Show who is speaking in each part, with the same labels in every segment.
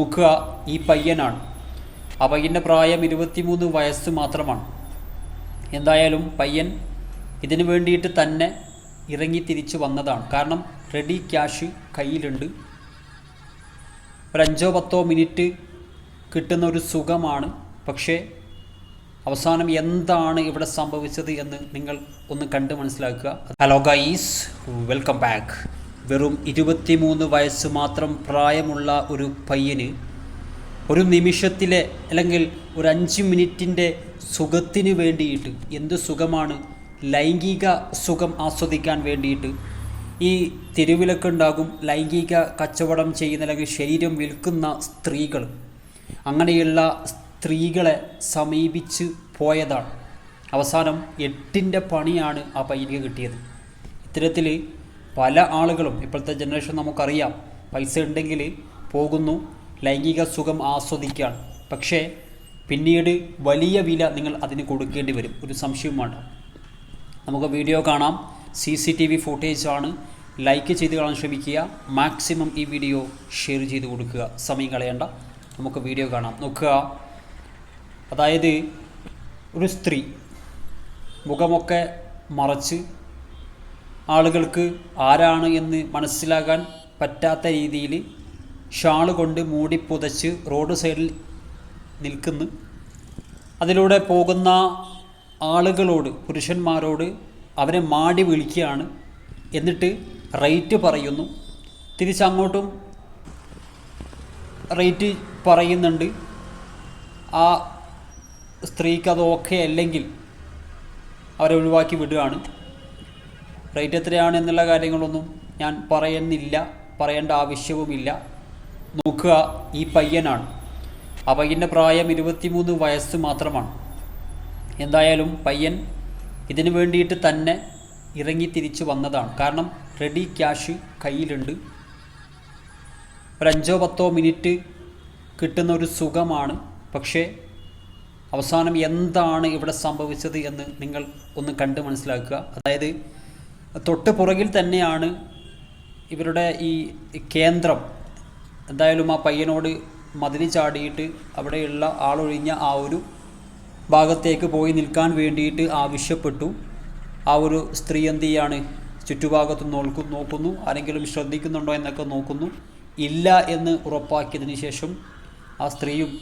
Speaker 1: നോക്കുക ഈ പയ്യനാണ്. ആ പയ്യന്റെ പ്രായം ഇരുപത്തിമൂന്ന് വയസ്സ് മാത്രമാണ്. എന്തായാലും പയ്യൻ ഇതിനു വേണ്ടിയിട്ട് തന്നെ ഇറങ്ങി തിരിച്ചു വന്നതാണ്. കാരണം റെഡി ക്യാഷ് കയ്യിലുണ്ട്. ഒരു അഞ്ചോ പത്തോ മിനിറ്റ് കിട്ടുന്ന ഒരു സുഖമാണ്. പക്ഷേ അവസാനം എന്താണ് ഇവിടെ സംഭവിച്ചത് എന്ന് നിങ്ങൾ ഒന്ന് കണ്ട് മനസ്സിലാക്കുക. ഹലോ ഗൈസ് വെൽക്കം ബാക്ക് വെറും ഇരുപത്തിമൂന്ന് വയസ്സ് മാത്രം പ്രായമുള്ള ഒരു പയ്യന് ഒരു നിമിഷത്തിലെ അല്ലെങ്കിൽ ഒരു അഞ്ച് മിനിറ്റിന്റെ സുഖത്തിന് വേണ്ടിയിട്ട് എന്ത് സുഖമാണ്? ലൈംഗിക സുഖം ആസ്വദിക്കാൻ വേണ്ടിയിട്ട് ഈ തെരുവിലൊക്കെ ഉണ്ടാകും ലൈംഗിക കച്ചവടം ചെയ്യുന്ന അല്ലെങ്കിൽ ശരീരം വിൽക്കുന്ന സ്ത്രീകൾ അങ്ങനെയുള്ള സ്ത്രീകളെ സമീപിച്ച് പോയതാണ്. അവസാനം എട്ടിന്റെ പണിയാണ് ആ പയ്യനിക്ക് കിട്ടിയത്. ഇത്തരത്തിൽ പല ആളുകളും ഇപ്പോഴത്തെ ജനറേഷൻ നമുക്കറിയാം പൈസ ഉണ്ടെങ്കിൽ പോകുന്നു ലൈംഗിക സുഖം ആസ്വദിക്കുകയാണ് പക്ഷേ പിന്നീട് വലിയ വില നിങ്ങൾ അതിന് കൊടുക്കേണ്ടി വരും. ഒരു സംശയവും വേണ്ട. നമുക്ക് വീഡിയോ കാണാം. C C T V footage ആണ്. ലൈക്ക് ചെയ്ത് കാണാൻ ശ്രമിക്കുക. മാക്സിമം ഈ വീഡിയോ ഷെയർ ചെയ്ത് കൊടുക്കുക. സമയം കളയണ്ട. നമുക്ക് വീഡിയോ കാണാം. നോക്കുക. അതായത് ഒരു സ്ത്രീ മുഖമൊക്കെ മറച്ച് ആളുകൾക്ക് ആരാണ് എന്ന് മനസ്സിലാകാൻ പറ്റാത്ത രീതിയിൽ ഷാൾ കൊണ്ട് മൂടി പുതച്ച് റോഡ് സൈഡിൽ നിൽക്കുന്നു. അതിലൂടെ പോകുന്ന ആളുകളോട് പുരുഷന്മാരോട് അവരെ മാടി വിളിക്കുകയാണ്. എന്നിട്ട് റേറ്റ് പറയുന്നു. തിരിച്ചങ്ങോട്ടും റേറ്റ് പറയുന്നുണ്ട്. ആ സ്ത്രീക്ക് അത് ഓക്കെ അല്ലെങ്കിൽ അവരെ ഒഴിവാക്കി വിടുകയാണ്. റേറ്റ് എത്രയാണ് എന്നുള്ള കാര്യങ്ങളൊന്നും ഞാൻ പറയുന്നില്ല. പറയേണ്ട ആവശ്യവുമില്ല. നോക്കുക ഈ പയ്യനാണ്. ആ പയ്യന്റെ പ്രായം ഇരുപത്തിമൂന്ന് വയസ്സ് മാത്രമാണ്. എന്തായാലും പയ്യൻ ഇതിനു വേണ്ടിയിട്ട് തന്നെ ഇറങ്ങി തിരിച്ചു വന്നതാണ്. കാരണം റെഡി ക്യാഷ് കയ്യിലുണ്ട്. ഒരഞ്ചോ പത്തോ മിനിറ്റ് കിട്ടുന്ന ഒരു സുഖമാണ്. പക്ഷേ അവസാനം എന്താണ് ഇവിടെ സംഭവിച്ചത് എന്ന് നിങ്ങൾ ഒന്ന് കണ്ട് മനസ്സിലാക്കുക. അതായത് തൊട്ട് പുറകിൽ തന്നെയാണ് ഇവരുടെ ഈ കേന്ദ്രം. എന്തായാലും ആ പയ്യനോട് മതിൽ ചാടിയിട്ട് അവിടെയുള്ള ആളൊഴിഞ്ഞ ആ ഒരു ഭാഗത്തേക്ക് പോയി നിൽക്കാൻ വേണ്ടിയിട്ട് ആവശ്യപ്പെട്ടു. ആ ഒരു സ്ത്രീ എന്ത് ചെയ്യാണ്? ചുറ്റുഭാഗത്ത് നോക്കു നോക്കുന്നു. ആരെങ്കിലും ശ്രദ്ധിക്കുന്നുണ്ടോ എന്നൊക്കെ നോക്കുന്നു. ഇല്ല എന്ന് ഉറപ്പാക്കിയതിന് ശേഷം ആ സ്ത്രീയും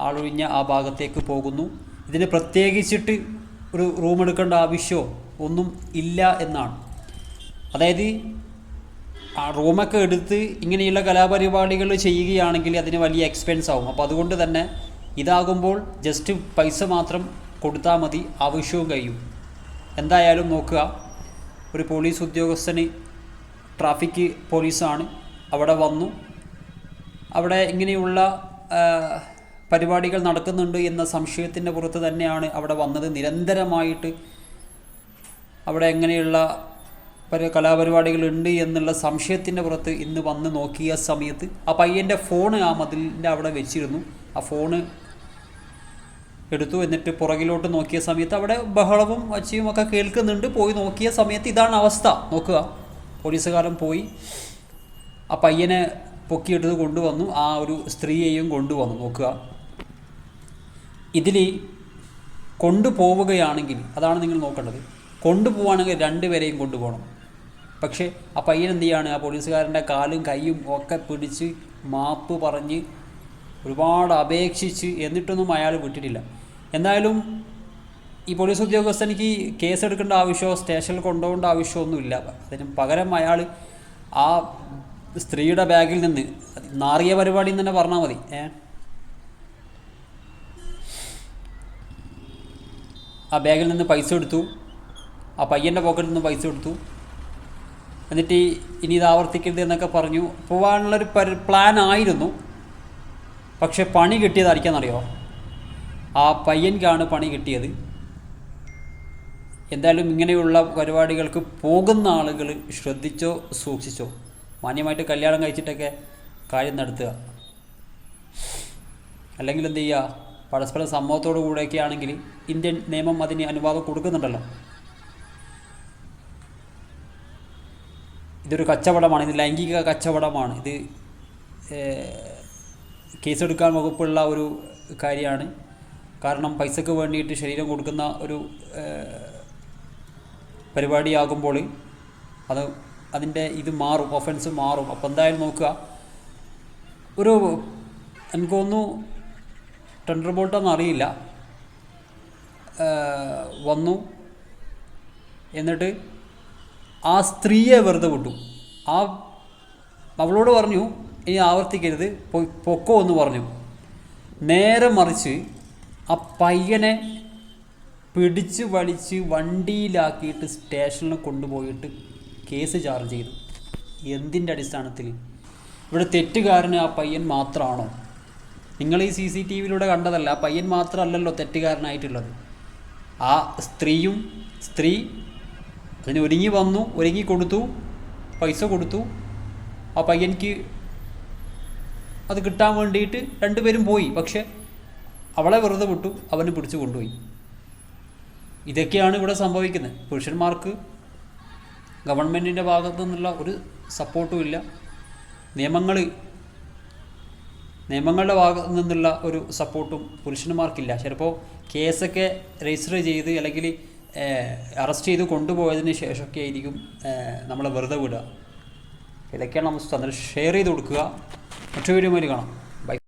Speaker 1: ആളൊഴിഞ്ഞ ആ ഭാഗത്തേക്ക് പോകുന്നു. ഇതിന് പ്രത്യേകിച്ചിട്ട് ഒരു റൂം എടുക്കേണ്ട ആവശ്യമോ? ഒന്നും ഇല്ല എന്നാണ്. അതായത് ആ റൂമൊക്കെ എടുത്ത് ഇങ്ങനെയുള്ള കലാപരിപാടികൾ ചെയ്യുകയാണെങ്കിൽ അതിന് വലിയ എക്സ്പെൻസ് ആവും. അപ്പോൾ അതുകൊണ്ട് തന്നെ ഇതാകുമ്പോൾ ജസ്റ്റ് പൈസ മാത്രം കൊടുത്താൽ മതി ആവശ്യവും കഴിയും. എന്തായാലും നോക്കുക ഒരു പോലീസ് ഉദ്യോഗസ്ഥന് ട്രാഫിക് പോലീസാണ് അവിടെ വന്നു. അവിടെ ഇങ്ങനെയുള്ള പരിപാടികൾ നടക്കുന്നുണ്ട് എന്ന സംശയത്തിന്റെ പുറത്ത് തന്നെയാണ് അവിടെ വന്നത്. നിരന്തരമായിട്ട് അവിടെ എങ്ങനെയുള്ള പല കലാപരിപാടികൾ ഉണ്ട് എന്നുള്ള സംശയത്തിന്റെ പുറത്ത് ഇന്ന് വന്ന് നോക്കിയ സമയത്ത് ആ പയ്യന്റെ ഫോണ് ആ മതിലിന്റെ അവിടെ വെച്ചിരുന്നു. ആ ഫോണ് എടുത്തു എന്നിട്ട് പുറകിലോട്ട് നോക്കിയ സമയത്ത് അവിടെ ബഹളവും വച്ചയും ഒക്കെ കേൾക്കുന്നുണ്ട്. പോയി നോക്കിയ സമയത്ത് ഇതാണ് അവസ്ഥ. നോക്കുക. പോലീസുകാരൻ പോയി. ആ പയ്യനെ പൊക്കിയെടുത്ത് കൊണ്ടുവന്നു. ആ ഒരു സ്ത്രീയെയും കൊണ്ടുവന്നു. നോക്കുക. ഇതിൽ കൊണ്ടുപോവുകയാണെങ്കിൽ അതാണ് നിങ്ങൾ നോക്കേണ്ടത്. കൊണ്ടുപോവുകയാണെങ്കിൽ രണ്ടുപേരെയും കൊണ്ടുപോകണം. പക്ഷേ ആ പയ്യൻ എന്ത് ചെയ്യാണ്? ആ പോലീസുകാരന്റെ കാലും കൈയും ഒക്കെ പിടിച്ച് മാപ്പ് പറഞ്ഞ് ഒരുപാട് അപേക്ഷിച്ച് എന്നിട്ടൊന്നും അയാൾ വിട്ടിട്ടില്ല. എന്തായാലും ഈ പോലീസ് ഉദ്യോഗസ്ഥനിക്ക് കേസ് എടുക്കേണ്ട ആവശ്യമോ സ്റ്റേഷനിൽ കൊണ്ടുപോകേണ്ട ആവശ്യമൊന്നുമില്ല. അതിന് പകരം അയാൾ ആ സ്ത്രീയുടെ ബാഗിൽ നിന്ന് നാറിയ പരിപാടി എന്ന് തന്നെ പറഞ്ഞാൽ മതി. ഏ? ആ ബാഗിൽ നിന്ന് പൈസ എടുത്തു. ആ പയ്യന്റെ പോക്കറ്റിൽ നിന്ന് പൈസ കൊടുത്തു. എന്നിട്ട് ഇനി ഇത് ആവർത്തിക്കരുത് എന്നൊക്കെ പറഞ്ഞു. പോകാനുള്ളൊരു പ്ലാൻ ആയിരുന്നു. പക്ഷെ പണി കിട്ടിയതായിരിക്കാന്നറിയോ ആ പയ്യൻകാണ് പണി കിട്ടിയത്. എന്തായാലും ഇങ്ങനെയുള്ള പരിപാടികൾക്ക് പോകുന്ന ആളുകൾ ശ്രദ്ധിച്ചോ സൂക്ഷിച്ചോ. മാന്യമായിട്ട് കല്യാണം കഴിച്ചിട്ടൊക്കെ കാര്യം നടത്തുക. അല്ലെങ്കിൽ എന്ത് ചെയ്യുക? പരസ്പര സമ്മതത്തോടു കൂടെയൊക്കെ ആണെങ്കിൽ ഇന്ത്യൻ നിയമം അതിന് അനുവാദം കൊടുക്കുന്നുണ്ടല്ലോ. ഇതൊരു കച്ചവടമാണ് ഇത് ലൈംഗിക കച്ചവടമാണ്. ഇത് കേസെടുക്കാൻ വകുപ്പുള്ള ഒരു കാര്യമാണ്. കാരണം പൈസക്ക് വേണ്ടിയിട്ട് ശരീരം കൊടുക്കുന്ന ഒരു പരിപാടിയാകുമ്പോൾ അത് അതിന്റെ ഇത് മാറും ഒഫൻസ് മാറും. അപ്പോൾ എന്തായാലും നോക്കുക. ഒരു എനിക്ക് തോന്നുന്നു ടെൻഡർ ബോൾട്ടൊന്നും അറിയില്ല. വന്നു. എന്നിട്ട് ആ സ്ത്രീയെ വെറുതെ വിട്ടു ആ അവളോട് പറഞ്ഞു ഇനി ആവർത്തിക്കരുത് പൊക്കോ എന്ന് പറഞ്ഞു. നേരെ മറിച്ച് ആ പയ്യനെ പിടിച്ച് വലിച്ച് വണ്ടിയിലാക്കിയിട്ട് സ്റ്റേഷനിൽ കൊണ്ടുപോയിട്ട് കേസ് ചാർജ് ചെയ്തു. എന്തിന്റെ അടിസ്ഥാനത്തിൽ? ഇവിടെ തെറ്റുകാരന് ആ പയ്യൻ മാത്രമാണോ നിങ്ങൾ ഈ സി സി ടി വിയിലൂടെ കണ്ടതല്ല ആ പയ്യൻ മാത്രമല്ലല്ലോ തെറ്റുകാരനായിട്ടുള്ളത്. ആ സ്ത്രീയും സ്ത്രീ അതിന് ഒരുങ്ങി വന്നു ഒരുങ്ങി കൊടുത്തു പൈസ കൊടുത്തു. ആ പയ്യൻക്ക് അത് കിട്ടാൻ വേണ്ടിയിട്ട് രണ്ടുപേരും പോയി. പക്ഷെ അവളെ വെറുതെ വിട്ടു അവന് പിടിച്ചു കൊണ്ടുപോയി. ഇതൊക്കെയാണ് ഇവിടെ സംഭവിക്കുന്നത്. പുരുഷന്മാർക്ക് ഗവൺമെന്റിന്റെ ഭാഗത്തു നിന്നുള്ള ഒരു സപ്പോർട്ടും ഇല്ല. നിയമങ്ങൾ നിയമങ്ങളുടെ ഭാഗത്തു നിന്നുള്ള ഒരു സപ്പോർട്ടും പുരുഷന്മാർക്കില്ല. ചിലപ്പോൾ കേസൊക്കെ രജിസ്റ്റർ ചെയ്ത് അല്ലെങ്കിൽ അറസ്റ്റ് ചെയ്ത് കൊണ്ടുപോയതിന് ശേഷമൊക്കെ ആയിരിക്കും നമ്മളെ വെറുതെ വിടുക. ഇതൊക്കെയാണ് തന്നെ ഷെയർ ചെയ്ത് കൊടുക്കുക. മറ്റു വീഡിയോ കാണാം.